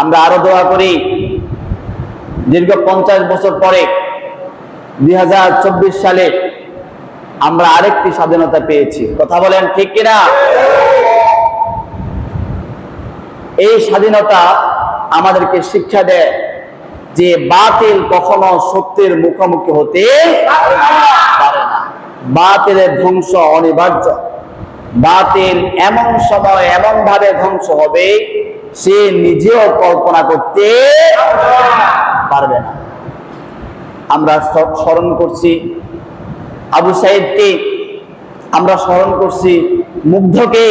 আমরা আরও দোয়া করি। দীর্ঘ পঞ্চাশ বছর পরে, দুই সালে আমরা আরেকটি স্বাধীনতা পেয়েছি। কথা বলেন ঠিক কিনা? এই স্বাধীনতা আমাদেরকে শিক্ষা দেয় যে বাতিল কখনো সত্যের মুখোমুখি হতে পারে না। বাতিলের ধ্বংস অনিবার্য। বাতিল এমন সময় এমন ভাবে ধ্বংস হবে, সে নিজেও কল্পনা করতে পারবে না। আমরা স্মরণ করছি আবু সাহেবকে আমরা স্মরণ করছি মুগ্ধকে,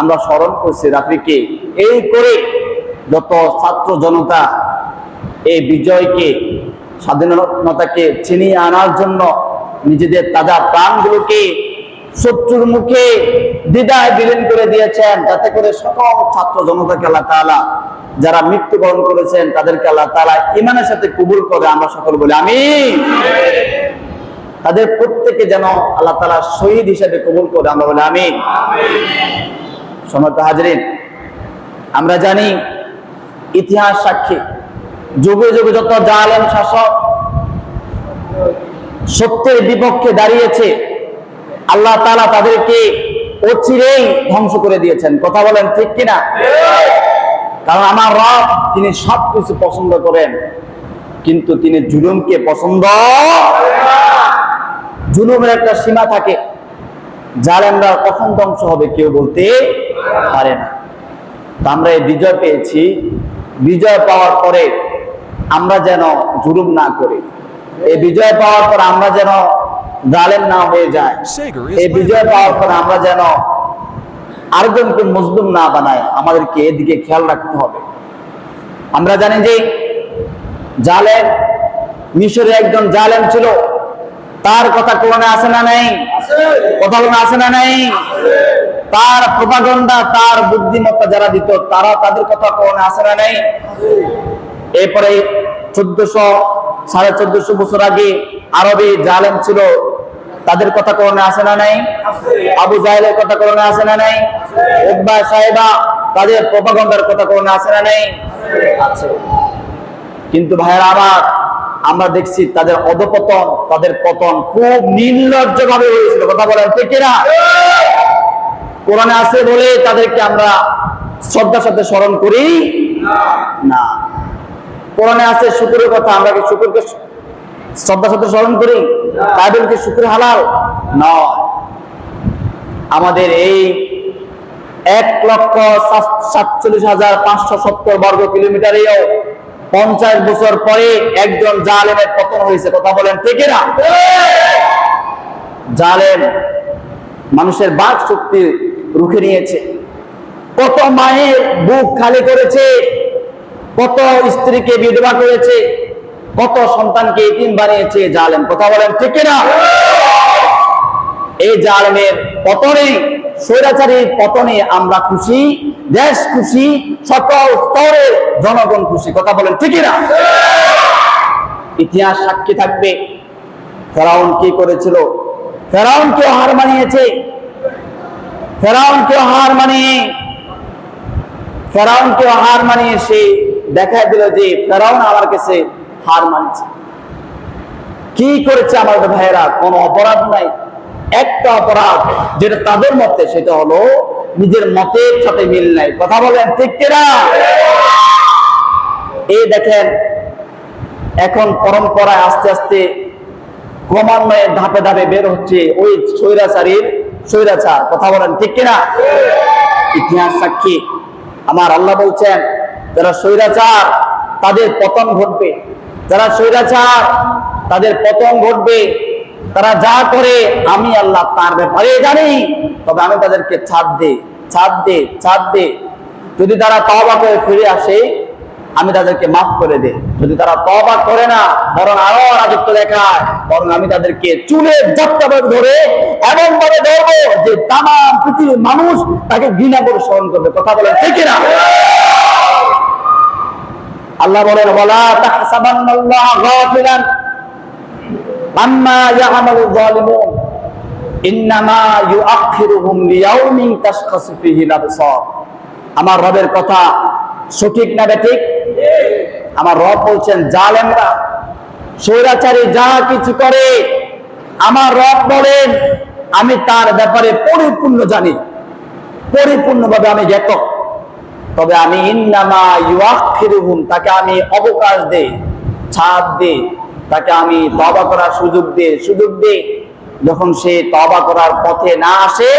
আমরা স্মরণ করছি রাফিকে। এই করে যত ছাত্র জনতা এই বিজয়কে, স্বাধীনতাকে ছিনিয়ে আনার জন্য নিজেদের তাজা প্রাণগুলোকে শত্রুর মুখে দ্বিধায় বিলীন করে দিয়েছেন। যাতে করে সকল ছাত্র জনতাকে আল্লাহ তাআলা, যারা মৃত্যুবরণ করেছেন, তাদেরকে আল্লাহ তাআলা ইমানের সাথে কবুল করে আমরা সকল বলি আমি তাদের প্রত্যেকে যেন আল্লাহ তাআলা শহীদ হিসেবে কবুল করে আমরা বলি আমি সমর্থ হাজরিন, আমরা জানি ইতিহাস সাক্ষী, যুগে যুগে যত জালেম শাসক সত্যের বিপক্ষে দাঁড়িয়েছে আল্লাহ তালা তাদেরকে অচিরেই ধ্বংস করে দিয়েছেন। কথা বলেন ঠিক কিনা? কারণ আমার রব তিনি সব কিছু পছন্দ করেন, কিন্তু তিনি জুলুমকে পছন্দ জুলুমের একটা সীমা থাকে। জালেমরা কখন ধ্বংস হবে কেউ বলতে পারে না। তা আমরা এই বিজয় পেয়েছি। বিজয় পাওয়ার পরে আমরা যেন জুলুম না করি। এই বিজয় পাওয়ার পর আমরা যেন জালেম না হয়ে যায়। এই বিজয় পাওয়ার পর আমরা যেন আরেকজনকে মজলুম না বানায় আমাদেরকে এদিকে খেয়াল রাখতে হবে। আমরা জানি যে জালেম মিশরে একজন জালেম ছিল। তার কথা কোরআনে আছে না নাই? কথা বলে আছে না নাই? তার প্রপাগন্ডা তার বুদ্ধিমত্তা যারা দিত তারা তাদের কথা কোরআনে আছে না নাই? এরপরে চোদ্দশো সাড়ে চোদ্দশো বছর আগে আরবে জালেম ছিল। তাদের কথা কোরআনে আছে না নাই? আবু জাহেলের কথা কোরআনে আছে না নাই? উকবা সাহেবা, তাদের প্রপাগন্ডার কথা কোরআনে আছে না নাই? আছে। কিন্তু ভাইয়েরা আমার আমরা দেখছি তাদের অধপতন, তাদের পতন খুব নির্লজ্জ ভাবে হয়েছিল। কথা বলেন কিনা? কোরআনে আছে বলে তাদেরকে আমরা শ্রদ্ধার সাথে স্মরণ করি না। কোরআনে আছে শুকুরের কথা, আমরা কি শুকুরকে শ্রদ্ধার সাথে স্মরণ করি বাইবেল কি শুকুর হালাল? নয়। আমাদের এই এক লক্ষ সাতচল্লিশ হাজার পাঁচশো সত্তর বর্গ কিলোমিটারেও পঞ্চাশ বছর পরে একজন জালেমের পতন হয়েছে। কথা বলেন ঠিক না? জালেম মানুষের বাক শক্তি রুখে নিয়েছে। কত মায়ের বুক খালি করেছে কত স্ত্রীকে বিধবা করেছে কত সন্তানকে এতিম বানিয়েছে জালেম? কথা বলেন ঠিক না এই জালেমের পতনে, স্বৈরাচারীর পতনে আমরা খুশি, দেশ খুশি, সকল স্তরের জনগণ খুশি। কথা বলেন ঠিকই না ইতিহাস সাক্ষী থাকবে। ফেরাউন কি করেছিল? ফেরাউন কেউ হার মানিয়েছে? ফেরাউন কেউ হার মানিয়ে, ফেরাউন কেউ হার মানিয়ে সে দেখায় দিল যে ফেরাউন আমার কাছে হার মানছে। কি করেছে আমাদের ভাইয়েরা? কোনো অপরাধ নাই। একটা অপরাধ যেটা তাদের মতে সেটা হলো নিজের মতের সাথে মিল নাই। কথা বলেন ঠিক কিনা? এই দেখেন, এখন পরম্পরায় আস্তে আস্তে ক্রমান্বয়ে ধাপে ধাপে বের হচ্ছে ওই স্বৈরাচারীর স্বৈরাচার। কথা বলেন ঠিক কিনা? ইতিহাস সাক্ষী। আমার আল্লাহ বলছেন, যারা স্বৈরাচার, তাদের পতন ঘটবে। যারা স্বৈরাচার, তাদের পতন ঘটবে, তারা যা করে, আমি আল্লাহ তার ব্যাপারে জানি, তবে আমি তাদেরকে ছাড় দে ছাড় দে ছাড় দে। যদি তারা তবা করে ফিরে আসে, আমি তাদেরকে মাফ করে দে। যদি তারা তবা করে না, বরং আরও রাজত্ব দেখায়, বরং আমি তাদেরকে চুলে যাত্রাবাদ ধরে এমন ভাবে ধরবো যে তাম পৃথিবীর মানুষ তাকে ঘৃণা করে স্মরণ করবে। কথা বলে ঠিক না আল্লাহ বলেন, ওয়ালা তাহসাবান্নাল্লাহ গাফিলান আম্মা ইয়ামালু যালিমুন। ইন্নামা ইউআখিরুহুম লিয়াউমিন তাশখাসু ফীহি আল-আবসার আমার রবের কথা সঠিক না ঠিক আমার রব বলছেন, জালেমরা, স্বৈরাচারী যা কিছু করে, আমার রব বলেন, আমি তার ব্যাপারে পরিপূর্ণ জানি। পরিপূর্ণভাবে আমি জ্ঞাত। তবে আমি ইন্নামা ইউআখিরুহুম, তাকে আমি অবকাশ দেই ছাদ দেই, তাকে আমি তবা করার সুযোগ দেই। সুযোগ দেই যখন সে তবা করার পথে না আসে,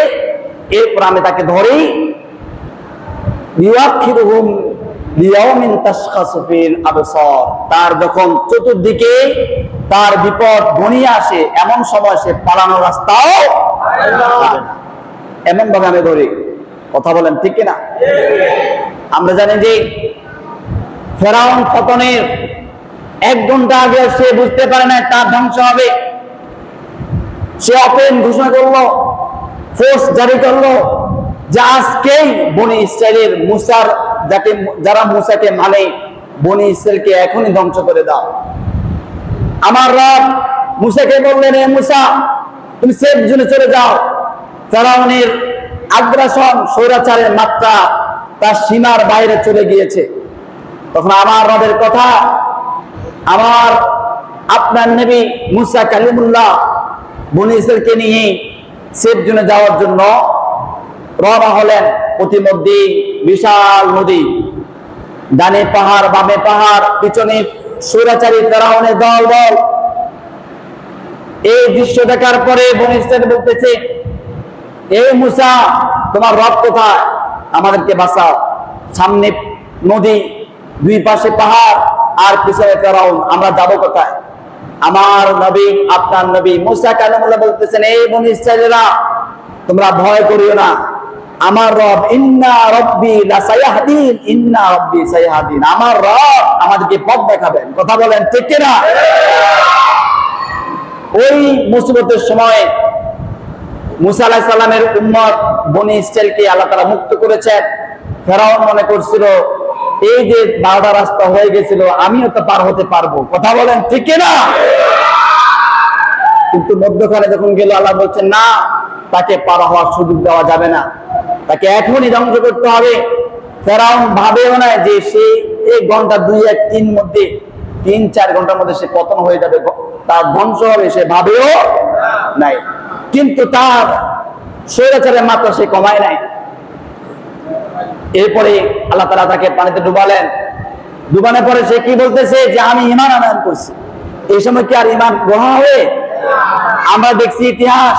এরপর আমি তাকে আবসার, তার যখন চতুর্দিকে তার বিপদ ঘনিয়ে আসে, এমন সময় সে পালানোর রাস্তাও এমন ভাবে আমি ধরি। কথা বলেন, ঠিক কিনা? আমরা জানি যে ফেরাউন পতনের এক ঘণ্টা আগে সে বুঝতে পারে না তার ধ্বংস হবে। সে অপেন ঘোষণা করল ফোর্স জারি করল যে আজকেই বনি ইসরায়েলের মুসার যাকে, যারা মুসাকে মানে বনি ইসরায়েলকে এখনই ধ্বংস করে দাও। আমার রব মুসাকে বললেন, এ মুসা, তুমি সেফ জোনে চলে যাও। ফেরাউনের আগ্রাসন স্বৈরাচারের মাত্রা তার সীমার বাইরে চলে গিয়েছে। তখন আমার রবের কথা, আমার আপনার নবী মুসা কালিমুল্লাহ বনি নিয়ে সেফ জোনে যাওয়ার জন্য রওনা হলেন প্রতিমধ্যে বিশাল নদী। ডানে পাহাড়, বামে পাহাড়, পিছনে স্বৈরাচারী ফেরাউনের দল দল এই দৃশ্য দেখার পরে বনি ইসরায়েল বলতেছে এ মুসা, তোমার রব কোথায়? আমাদেরকে বাঁচাও। সামনে নদী, দুই পাশে পাহাড়, আর পিছনে ফেরাউন, আমরা যাব কোথায়? আমার নবী, আপনার নবী মুসা কালামুল্লাহ বলতেছেন, এই বনি তোমরা ভয় করিও না। আমার রব, ইন্না রব্বি লা সায়াহদিন ইন্না রব্বি সায়াহদিন। আমার রব আমাদেরকে পথ দেখাবেন। কথা বলেন ঠিক কিনা? ওই মুসিবতের সময় মুসা উম্মত বনি ইসরায়েলকে আল্লাহ তারা মুক্ত করেছেন ফেরাউন মনে করছিল, এই যে বারোটা রাস্তা হয়ে গেছিল, আমিও তো পার হতে পারব। কথা বলেন ঠিক না কিন্তু মধ্যখানে যখন গেল, আল্লাহ বলছেন না, তাকে পার হওয়ার সুযোগ দেওয়া যাবে না। তাকে এখনই ধ্বংস করতে হবে। ফেরাউন ভাবেও না যে সে এক ঘণ্টা দুই এক তিন মধ্যে, তিন চার ঘণ্টার মধ্যে সে পতন হয়ে যাবে তার ধ্বংস হবে, সে ভাবেও নাই। কিন্তু তার স্বৈরাচারের মাত্রা সে কমায় নাই। এরপরে আল্লাহ তালা তাকে পানিতে ডুবালেন। ডুবানোর পরে সে কি বলতেছে? যে আমি ইমান আনয়ন করছি। এই সময় কি আর ইমান গ্রহণ হবে? আমরা দেখছি ইতিহাস।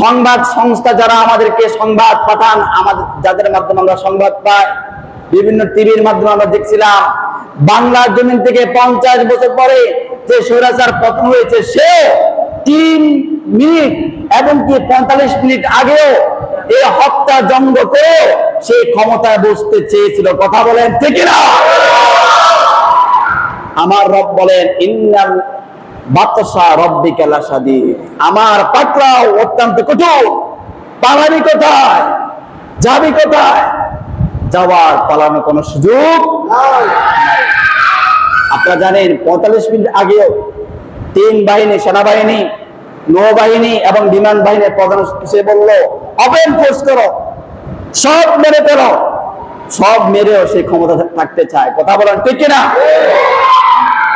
সংবাদ সংস্থা যারা আমাদেরকে সংবাদ পাঠান, আমাদের যাদের মাধ্যমে আমরা সংবাদ পাই, বিভিন্ন টিভির মাধ্যমে আমরা দেখছিলাম, বাংলার জমিন থেকে পঞ্চাশ বছর পরে যে স্বৈরাচার পতন হয়েছে সে তিন মিনিট এবং কি পঁয়তাল্লিশ মিনিট আগেও এই হত্যা জঙ্গ করে সে ক্ষমতায় বসতে চেয়েছিল। কথা বলেন, ঠিক না আমার রব বলেন, ইন্নাল বাতসা রব্বিকা লাসাদীদ আমার পাকড়াও অত্যন্ত কঠোর। পালাবি কোথায়? যাবি কোথায়? যাওয়ার পালানো কোনো সুযোগ আপনারা জানেন, পঁয়তাল্লিশ মিনিট আগেও তিন বাহিনী, সেনাবাহিনী নৌবাহিনী এবং বিমান বাহিনীর প্রধান সে বলল ওপেন ফোর্স করো, সব মেরে ফেলো। সব মেরেও সে ক্ষমতা থাকতে চায়। কথা বলেন ঠিক কিনা?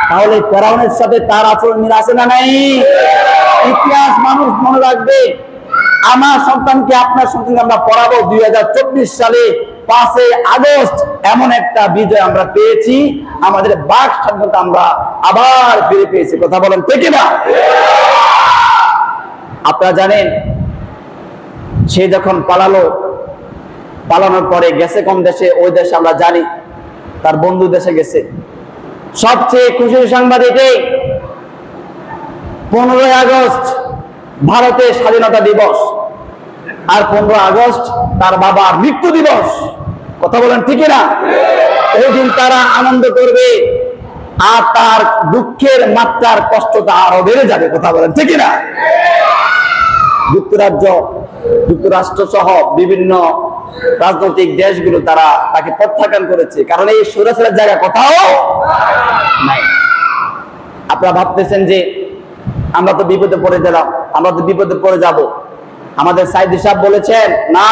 তাহলে ফেরাউনের সাথে তার আচরণ মিল আছে না নাই? ইতিহাস মানুষ মনে রাখবে, আমার সন্তানকে আপনার সন্তানকে আমরা পড়াবো দুই হাজার চব্বিশ সালে, পাঁচই আগস্ট এমন একটা বিজয় আমরা পেয়েছি। আমাদের বাক স্বাধীনতা আমরা আবার ফিরে পেয়েছি। কথা বলেন ঠিক না আপনারা জানেন, সে যখন পালালো, পালানোর পরে গেছে কোন দেশে? ওই দেশে আমরা জানি, তার বন্ধু দেশে গেছে। সবচেয়ে খুশির সংবাদ এটাই, পনেরোই আগস্ট ভারতের স্বাধীনতা দিবস। আর পনেরো আগস্ট তার বাবার মৃত্যু দিবস। কথা বলেন ঠিক না ওই দিন তারা আনন্দ করবে। আর তার দুঃখের মাত্রার কষ্টটা আরও বেড়ে যাবে, কথা বলেন, ঠিক না যুক্তরাজ্য, যুক্তরাষ্ট্র সহ বিভিন্ন রাজনৈতিক দেশগুলো তারা তাকে প্রত্যাখ্যান করেছে। কারণ এই সরাসরি জায়গা কোথাও নাই। আপনারা ভাবতেছেন যে আমরা তো বিপদে পড়ে গেলাম, আমরা তো বিপদে পড়ে যাব। আমাদের সাইদ সাহেব বলেছেন, না,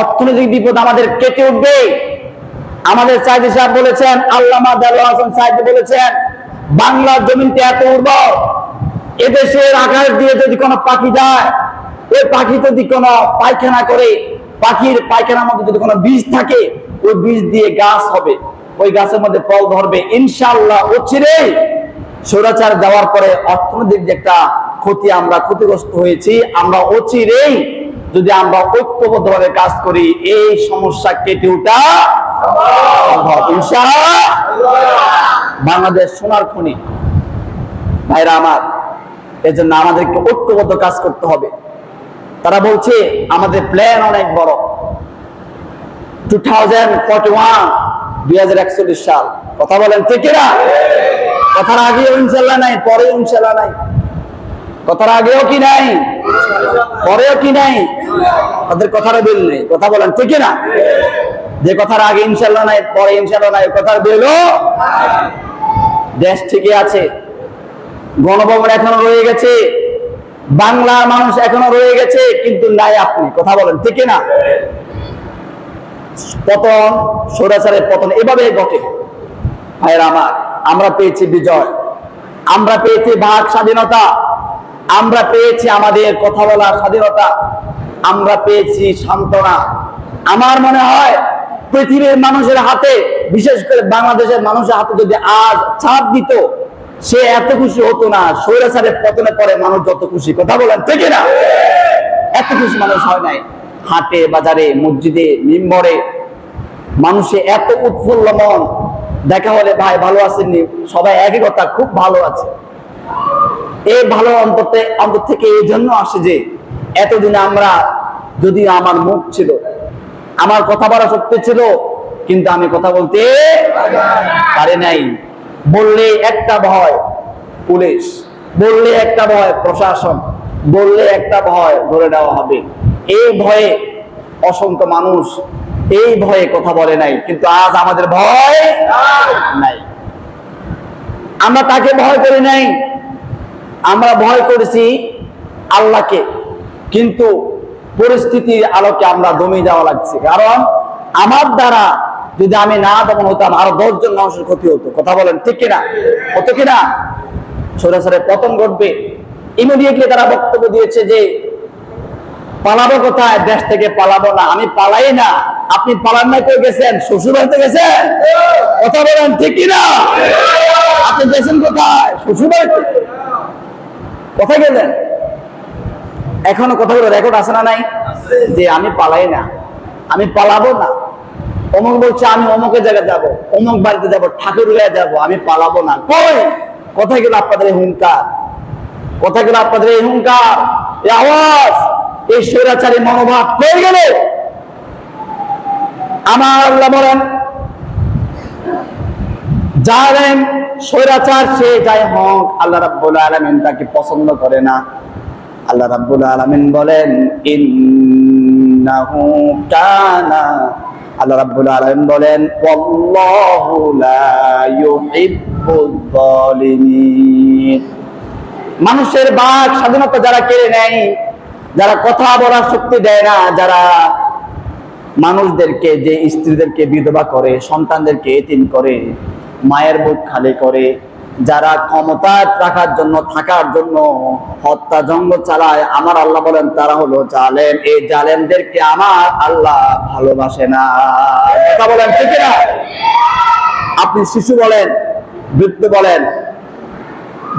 অর্থনৈতিক বিপদ আমাদের কেটে উঠবে। আমাদের সাইদি সাহেব বলেছেন, আল্লামা হাসান সাইদি বলেছেন, বাংলার জমিনটা এত উর্বর, এদেশের আকাশ দিয়ে যদি কোনো পাখি যায়, ওই পাখি যদি কোনো পায়খানা করে, পাখির পায়খানার মধ্যে যদি কোনো বীজ থাকে, ওই বীজ দিয়ে গাছ হবে, ওই গাছের মধ্যে ফল ধরবে, ইনশাআল্লাহ অচিরেই স্বৈরাচার যাওয়ার পরে অর্থনৈতিক যে একটা ক্ষতি আমরা ক্ষতিগ্রস্ত হয়েছি, আমরা অচিরেই যদি আমরা ঐক্যবদ্ধভাবে কাজ করি, এই সমস্যা কেটে ওঠা বাংলাদেশ সোনার খনি। ভাইরা আমার, এজন্য আমাদেরকে ঐক্যবদ্ধ কাজ করতে হবে। তারা বলছে, আমাদের প্ল্যান অনেক বড়। টু থাউজেন্ড ফর্টি ওয়ান দুই হাজার একচল্লিশ সাল। কথা বলেন ঠিক না কথার আগেও ইনশাল্লাহ নাই, পরেও ইনশাল্লাহ নাই। কথার আগেও কি নাই? পরেও কি নাই? তাদের কথার বিল কথা বলেন, ঠিক না যে কথার আগে ইনশাল্লাহ নাই, পরে ইনশাল্লাহ নাই দেশ ঠিকই আছে। গণভবন এখনও রয়ে গেছে। বাংলার মানুষ এখনও রয়ে গেছে, কিন্তু নাই আপনি। কথা বলেন, ঠিক না পতন সৌরাচারের পতন এভাবে ঘটে। ভাইয়ের আমার, আমরা পেয়েছি বিজয়। আমরা পেয়েছি বাক স্বাধীনতা। আমরা পেয়েছি আমাদের কথা বলার স্বাধীনতা, আমরা পেয়েছি সান্ত্বনা। আমার মনে হয় পৃথিবীর মানুষের হাতে, বিশেষ করে বাংলাদেশের মানুষের হাতে যদি আজ ছাপ দিত, সে এত খুশি হতো না। স্বৈরাচারের পতনে পরে মানুষ যত খুশি। কথা বলেন, ঠিক না এত খুশি মানুষ হয় নাই। হাটে, বাজারে, মসজিদে, মিম্বরে মানুষে এত উৎফুল্ল মন। দেখা হলে, ভাই, ভালো আছেননি সবাই একই কথা, খুব ভালো আছে। এই ভালো অন্ততে অন্তর থেকে এই জন্য আসে যে, এতদিন আমরা যদি আমার মুখ ছিল, আমার কথা বলা শক্তি ছিল, কিন্তু আমি কথা বলতে পারি নাই। বললে একটা ভয়, পুলিশ। বললে একটা ভয়, প্রশাসন। বললে একটা ভয়, ধরে নেওয়া হবে। এই ভয়ে অসংখ্য মানুষ এই ভয়ে কথা বলে নাই, কিন্তু আজ আমাদের ভয় নাই। আমরা তাকে ভয় করি নাই। আমরা ভয় করেছি আল্লাহকে, কিন্তু পরিস্থিতির আলোকে আমরা দমে যাওয়া লাগছে। কারণ আমার দ্বারা যদি আমি না দমন হতাম, আরও দশজন মানুষের ক্ষতি হতো। কথা বলেন, ঠিক কিনা? হতো কিনা? সরাসরি পতন ঘটবে ইমিডিয়েটলি তারা বক্তব্য দিয়েছে যে, পালাবো কোথায়? দেশ থেকে পালাবো না। আমি পালাই না। আপনি পালান না করে গেছেন? শ্বশুর বাড়িতে গেছেন? কথা বলেন, ঠিক কিনা? আপনি গেছেন কোথায়? শ্বশুর বাড়িতে? কোথায় গেলেন? এখনও কথাগুলো রেকর্ড আছে না নাই? যে আমি পালাই না। আমি পালাবো না। অমুক বলছে, আমি অমুকের জায়গায় যাব, অমুক বাড়িতে যাব ঠাকুরিয়া যাব, আমি পালাবো না। কই? কোথায় গেল আপনাদের এই হুঙ্কার কোথায় গেল আপনাদের এই হুঙ্কার এই আওয়াজ, এই স্বৈরাচারী মনোভাব কই গেল? আমার আল্লাহ বলেন জালেম স্বৈরাচার সে, যাই হোক, আল্লাহ রাব্বুল আলামিন তাকে পছন্দ করে না। আল্লাহ রাব্বুল আলামিন বলেন, ইন্নাহু কানা। আল্লাহ রাব্বুল আলামিন বলেন, ওয়াল্লাহু লা ইউহিব্বুয যালিমিন। মানুষের বাক স্বাধীনতা যারা কেড়ে নেয়, যারা কথা বলার শক্তি দেয় না, যারা মানুষদেরকে, যে স্ত্রীদেরকে বিধবা করে, সন্তানদেরকে এতিম করে মায়ের বুক খালি করে। যারা ক্ষমতা রাখার জন্য থাকার জন্য হত্যা জঙ্গ চালায় আমার আল্লাহ বলেন তারা হলো জালেম। এই জালেমদেরকে আমার আল্লাহ ভালোবাসে না। কথা বলেন ঠিক না আপনি শিশু বলেন বৃদ্ধ বলেন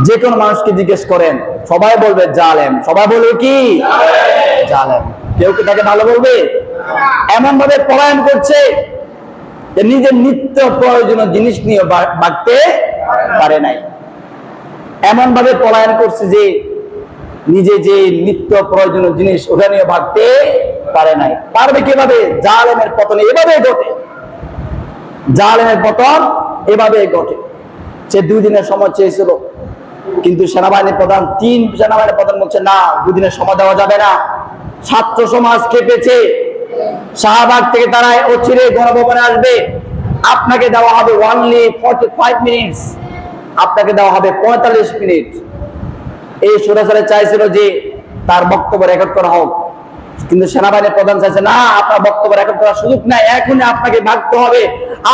যে কোনো মানুষকে জিজ্ঞেস করেন সবাই বলবে জালেম। সবাই বলবে কি? জালেম। কেউ কি তাকে ভালো বলবে? এমন ভাবে পলায়ন করছে নিজের নিত্য প্রয়োজনীয় জিনিস নিয়ে বা- বাঁচতে পারে নাই। এমন ভাবে পলায়ন করছে যে নিজে যে নিত্য প্রয়োজনীয় জিনিস ওটা নিয়ে ভাগতে পারে নাই। পারবে কীভাবে? জালেমের পতন এভাবে ঘটে। জালেমের পতন এভাবে ঘটে। সে দুই দিনের সময় চেয়েছিল, কিন্তু সেনাবাহিনী প্রধান, তিন সেনাবাহিনী প্রধান বলছে, না দুদিনের সময় দেওয়া যাবে না। ছাত্র সমাজ খেপেছে শাহবাগ থেকে তারা অচিরে গণভবনে আসবে। আপনাকে দেওয়া হবে ওনলি ফর্টি ফাইভ মিনিটস আপনাকে দেওয়া হবে পঁয়তাল্লিশ মিনিট। এই সুরাচারে চাইছিল যে তার বক্তব্য রেকর্ড করা হোক। কিন্তু সেনাবাহিনীর প্রধান চাইছে, না, আপনার বক্তব্য এখন করার সুযোগ নাই, এখনই আপনাকে ভাগতে হবে।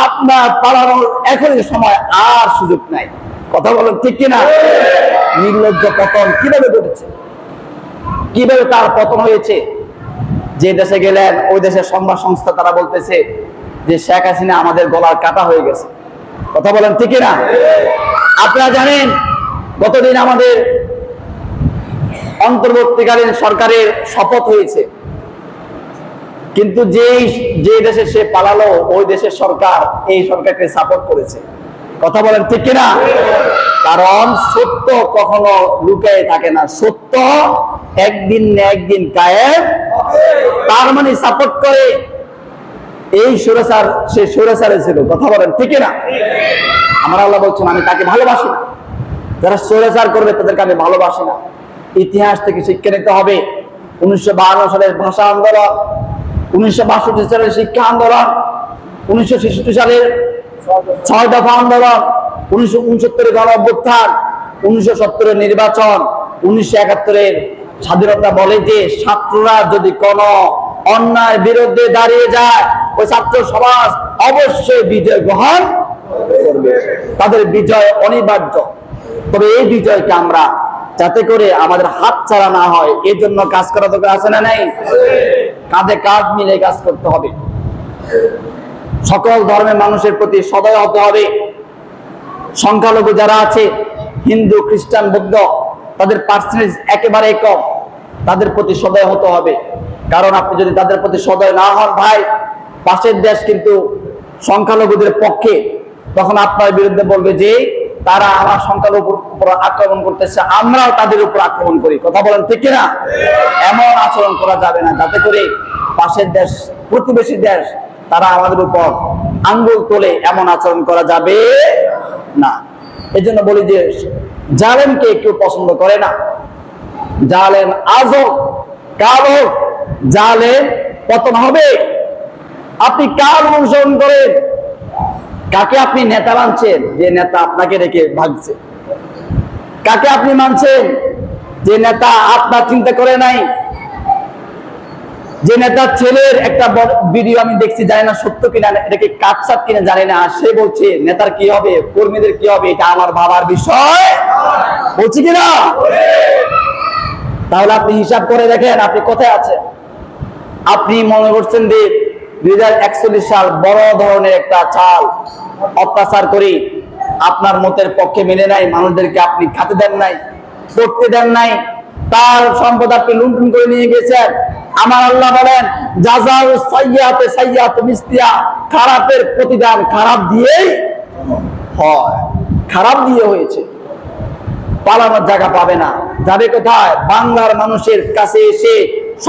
আপনার পালানোর এখনই সময়, আর সুযোগ নাই। কথা বলেন ঠিক কিনা? নির্লজ্জ পতন কীভাবে ঘটেছে? কীভাবে তার পতন হয়েছে? যে দেশে গেলেন, ওই দেশের সংবাদ সংস্থা তারা বলতেছে যে শেখ হাসিনা আমাদের গলার কাটা হয়ে গেছে। কথা বলেন ঠিক না আপনারা জানেন, গতদিন আমাদের অন্তর্বর্তীকালীন সরকারের শপথ হয়েছে। কিন্তু যেই, যে দেশে সে পালালো, ওই দেশের সরকার এই সরকারকে সাপোর্ট করেছে। কথা বলেন ঠিক কিনা? কারণ সত্য কখনো লুকায় থাকে না। সত্য একদিন না একদিন কায়েম। তার মানে সাপোর্ট করে এই সুরেসার সে সুরেসারে ছিল। কথা বলেন ঠিক না আমার আল্লাহ বলছেন, আমি তাকে ভালোবাসি না। যারা সুরেসার করবে, তাদেরকে আমি ভালোবাসি না। ইতিহাস থেকে শিক্ষা নিতে হবে। উনিশশো সালের ভাষা আন্দোলন, উনিশশো বাষট্টি সালের শিক্ষা আন্দোলন, উনিশশো ছেষট্টি সালের ছয় দফা আন্দোলন, উনিশশো উনসত্তরের গণ অভ্যুত্থান উনিশশো সত্তরের নির্বাচন, উনিশশো একাত্তরের স্বাধীনতা বলে যে ছাত্ররা যদি কোন অন্যায় বিরুদ্ধে দাঁড়িয়ে যায়, ওই ছাত্র সমাজ অবশ্যই বিজয় গ্রহণ তাদের বিজয় অনিবার্য। তবে এই বিজয়কে আমরা যাতে করে আমাদের হাত ছাড়া না হয় এর জন্য কাজ করা দরকার আছে না নাই? কাঁধে কাঁধ মিলে কাজ করতে হবে। সকল ধর্মের মানুষের প্রতি সদয় হতে হবে। সংখ্যালঘু যারা আছে, হিন্দু, খ্রিস্টান, বৌদ্ধ, তাদের পার্সেন্টেজ একেবারে কম। তাদের প্রতি সদয় হতে হবে। কারণ আপনি যদি তাদের প্রতি সদয় না হন ভাই, পাশের দেশ কিন্তু সংখ্যালঘুদের পক্ষে, তখন আপনার বিরুদ্ধে বলবে যে, তারা আমার সংখ্যালঘুর উপর আক্রমণ করতেছে, আমরাও তাদের উপর আক্রমণ করি। কথা বলেন ঠিক না এমন আচরণ করা যাবে না। যাতে করে পাশের দেশ, প্রতিবেশী দেশ তারা আমাদের উপর আঙ্গুল তোলে এমন আচরণ করা যাবে না। এই জন্য বলি যে, জালেমকে কেউ পছন্দ করে না। জালেম আজ হোক কাল হোক পতন হবে। আপনি কার অনুসরণ করেন? কাকে আপনি নেতা মানছেন? যে নেতা আপনাকে রেখে ভাগছে। কাকে আপনি মানছেন? যে নেতা আপনার চিন্তা করে নাই? যে নেতার ছেলের একটা ভিডিও আমি দেখছি, জানি না সত্য কিনা এটাকে কাটসাট কিনা জানি না, সে বলছে, নেতার কি হবে? কর্মীদের কি হবে? এটা আমার বাবার বিষয়। বলছি কিনা? তাহলে আপনি হিসাব করে দেখেন, আপনি কোথায় আছেন? আপনি মনে করছেন যে দুই হাজার একচল্লিশ সাল বড় ধরনের একটা চাল অত্যাচার করি, আপনার মতের পক্ষে মেনে নাই, মানুষদেরকে আপনি খাতে দেন নাই করতে দেন নাই তার সম্পদ আপনি লুণ্ঠন করে নিয়ে গেছেন। আমার আল্লাহ বলেন যাজাউ সাইয়াতে মিস্তিয়া খারাপের প্রতিদান খারাপ দিয়েই হয়। খারাপ দিয়ে হয়েছে। পালানোর জায়গা পাবে না। যাবে কোথায়? বাংলার মানুষের কাছে এসে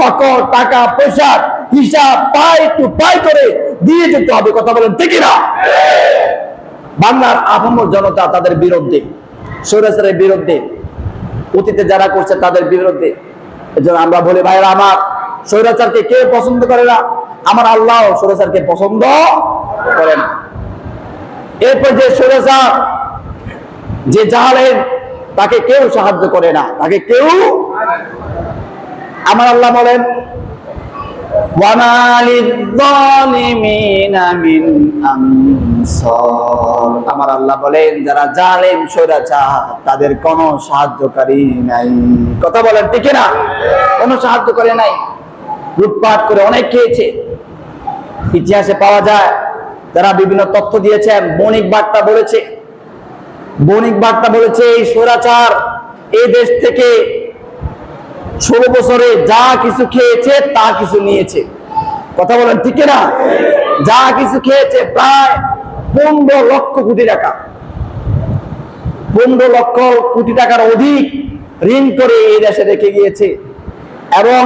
সকল টাকা, পয়সা, হিসাব পাই টু পাই করে দিয়ে যেতে হবে। কথা বলেন, ঠিক না বাংলার আপামর জনতা তাদের বিরুদ্ধে সৈরাসের বিরুদ্ধে অতীতে যারা করছে তাদের বিরুদ্ধে। আমরা বলি ভাইরা আমার স্বৈরাচারকে কে পছন্দ করে না? আমার আল্লাহ স্বৈরাচারকে পছন্দ করে না। এরপর যে স্বৈরাচার, যে জাহালেন তাকে কেউ সাহায্য করে না। তাকে কেউ আমার আল্লাহ বলেন وَمَا لِلظَّالِمِينَ مِنْ أَنصَارٍ আমার আল্লাহ বলেন যারা জালেম স্বৈরাচার তাদের কোনো সাহায্যকারী নাই কথা বলেন ঠিক না কোনো সাহায্য করে নাই লুটপাট করে অনেক খেয়েছে ইতিহাসে পাওয়া যায় যারা বিভিন্ন তথ্য দিয়েছেন বণিক বার্তা বলেছে বণিক বার্তা বলেছে এই স্বৈরাচার এই দেশ থেকে ষোলো বছরে যা কিছু খেয়েছে, তা কিছু নিয়েছে। কথা বলেন ঠিক না যা কিছু খেয়েছে, প্রায় পনেরো লক্ষ কোটি টাকা। পনেরো লক্ষ কোটি টাকার অধিক ঋণ করে এই দেশে রেখে গিয়েছে। এবং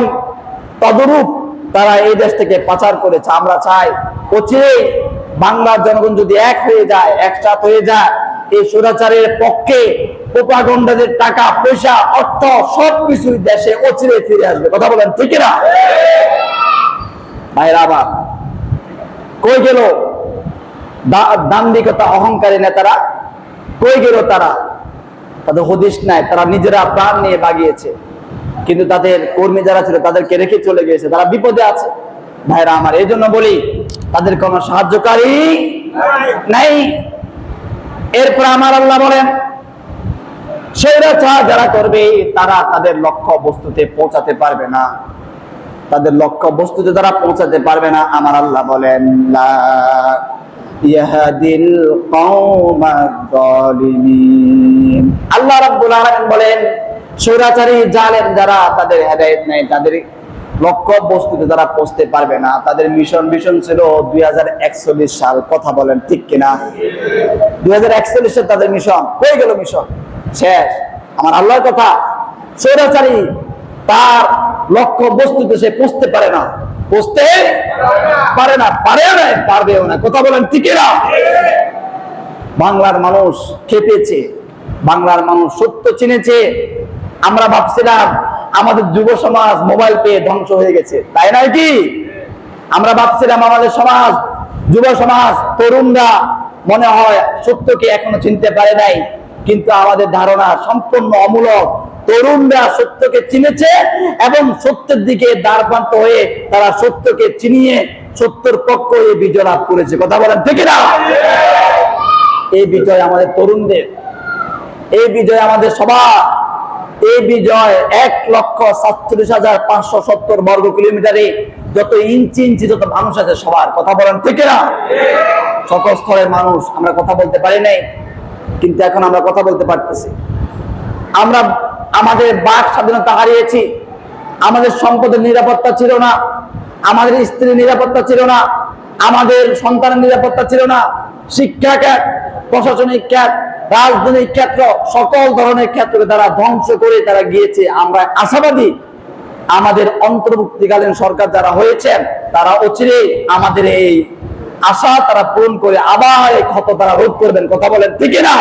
তদরূপ তারা এই দেশ থেকে পাচার করেছে। আমরা চাই অচিরেই বাংলার জনগণ যদি এক হয়ে যায়, একসাথ হয়ে যায়, এই সুরাচারের পক্ষে প্রোপাগন্ডাদের টাকা পয়সা অর্থ সবকিছুই দেশে অচিরে ফিরে আসবে। কথা বলেন ঠিক না ভাইরা আবার কই গেল দা- দাম্ভিকতা অহংকারী নেতারা? কই গেল তারা? তাদের হদিস নাই তারা নিজেরা প্রাণ নিয়ে বাগিয়েছে। কিন্তু তাদের কর্মী যারা ছিল তাদেরকে রেখে চলে গিয়েছে তারা বিপদে আছে। ভাইরা আমার এই জন্য বলি তাদের কোনো সাহায্যকারী নাই। এরপর আমার আল্লাহ বলেন স্বৈরাচার যারা করবে, তারা তাদের লক্ষ্য বস্তুতে পৌঁছাতে পারবে না। তাদের লক্ষ্য বস্তুতে তারা পৌঁছাতে পারবে না। আমার আল্লাহ বলেন আল্লাহ রাব্বুল আলামিন বলেন, স্বৈরাচারী জালেন যারা, তাদের হেদায়েত নেই। তাদের লক্ষ্য বস্তুতে তারা পৌঁছতে পারবে না। তাদের মিশন মিশন ছিল দুই সাল। কথা বলেন ঠিক কিনা? দুই একচল্লিশে তাদের মিশন হয়ে গেল মিশন শেষ। আমার আল্লাহর কথা। স্বৈরাচারী, তার লক্ষ্য বস্তুতে সে পৌঁছতে পারে না। পৌঁছতে পারে না। পারে না, পারবেও না। কথা বলেন ঠিক না বাংলার মানুষ খেপেছে। বাংলার মানুষ সত্য চিনেছে। আমরা ভাবছিলাম আমাদের যুব সমাজ মোবাইল পেয়ে ধ্বংস হয়ে গেছে। তাই নয় কি? আমরা ভাবছিলাম আমাদের সমাজ, যুব সমাজ, তরুণরা মনে হয় সত্যকে এখনও চিনতে পারে নাই, কিন্তু আমাদের ধারণা সম্পূর্ণ অমূলক। তরুণরা সত্যকে চিনেছে এবং সত্যের দিকে দ্বারপ্রান্ত হয়ে তারা সত্যকে চিনিয়ে সত্যের পক্ষ হয়ে বিজয় লাভ করেছে। কথা বলেন ঠিক না এই বিজয় আমাদের তরুণদের, এই বিজয় আমাদের সবার। এই বিজয় এক লক্ষ সাতচল্লিশ হাজার পাঁচশো সত্তর বর্গ কিলোমিটারে। যত ইঞ্চি ইঞ্চি যত মানুষ আছে, সবার কথা বলেন, ঠিক না সকল স্তরের মানুষ, আমরা কথা বলতে পারি নাই, কিন্তু এখন আমরা কথা বলতে পারতেছি। আমরা আমাদের বাক স্বাধীনতা হারিয়েছি, আমাদের সম্পদের নিরাপত্তা ছিল না, আমাদের স্ত্রীর নিরাপত্তা ছিল না, আমাদের সন্তানের নিরাপত্তা ছিল না শিক্ষা খ্যাত প্রশাসনিক খ্যাত রাজনৈতিক ক্ষেত্র, সকল ধরনের ক্ষেত্রে তারা ধ্বংস করে তারা গিয়েছে। আমরা আশাবাদী আমাদের অন্তর্ভুক্তিকালীন সরকার যারা হয়েছেন, তারা অচিরে আমাদের এই আশা তারা পূরণ করে আবার ক্ষত তারা রোধ করবেন। কথা বলেন ঠিক না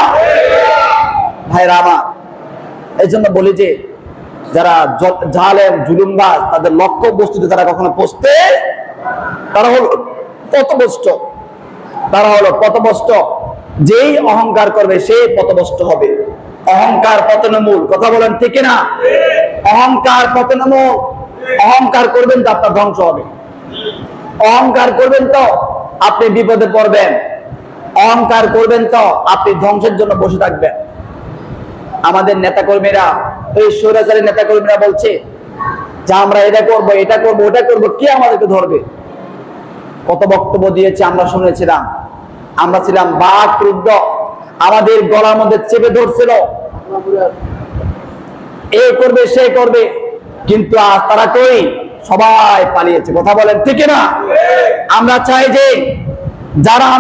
ভাইরা আমার এই জন্য বলি যে, যারা জালেম, জুলুমবাজ, তাদের লক্ষ্য বস্তুতে তারা কখনো পৌঁছতে তারা হলো পথভ্রষ্ট। তারা হলো পথভ্রষ্ট। যেই অহংকার করবে সেই পথভ্রষ্ট হবে। অহংকার পতনমূল, কথা বলেন ঠিক না অহংকার পতনমূল। অহংকার করবেন তো আপনার ধ্বংস হবে। অহংকার করবেন তো আপনি বিপদে পড়বেন। অহংকার করবেন তো আপনি ধ্বংসের জন্য বসে থাকবেন। আমাদের নেতা নেতাকর্মীরা, এই স্বৈরাচারী নেতাকর্মীরা বলছে, যে আমরা এটা করব এটা করব, ওটা করব, কে আমাদেরকে ধরবে? কত বক্তব্য দিয়েছে, আমরা শুনেছিলাম। আমরা ছিলাম বাঘ ক্রুদ্ধ আমাদের গলার মধ্যে চেপে ধরছিল। এ করবে, সে করবে। কিন্তু আজ তারা কই? সবাই পালিয়েছে। কথা বলেন, ঠিক না আমরা চাই যে যারা